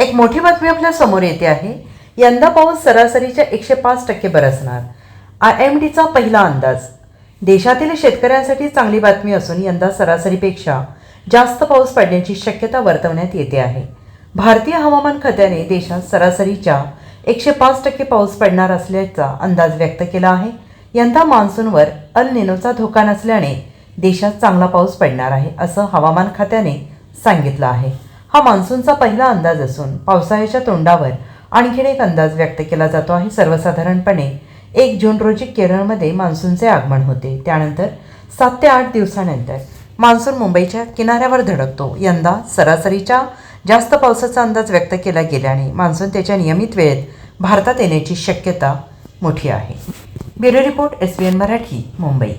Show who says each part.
Speaker 1: एक मोठी बातमी आपल्यासमोर येते आहे. यंदा पाऊस सरासरीच्या एकशे पाच टक्के बरसणार आय एम डीचा पहिला अंदाज. देशातील शेतकऱ्यांसाठी चांगली बातमी असून यंदा सरासरीपेक्षा जास्त पाऊस पडण्याची शक्यता वर्तवण्यात येते आहे. भारतीय हवामान खात्याने देशात सरासरीच्या एकशे पाच टक्के पाऊस पडणार असल्याचा अंदाज व्यक्त केला आहे. यंदा मान्सूनवर अल निनोचा धोका नसल्याने देशात चांगला पाऊस पडणार आहे असं हवामान खात्याने सांगितलं आहे. हा मान्सूनचा पहिला अंदाज असून पावसाळ्याच्या तोंडावर आणखीन एक अंदाज व्यक्त केला जातो आहे सर्वसाधारणपणे. एक जून रोजी केरळमध्ये मान्सूनचे आगमन होते. त्यानंतर सात ते आठ दिवसानंतर मान्सून मुंबईच्या किनाऱ्यावर धडकतो. यंदा सरासरीच्या जास्त पावसाचा अंदाज व्यक्त केला गेल्याने मान्सून त्याच्या नियमित वेळेत भारतात येण्याची शक्यता मोठी आहे. Bureau report S B N Marathi Mumbai.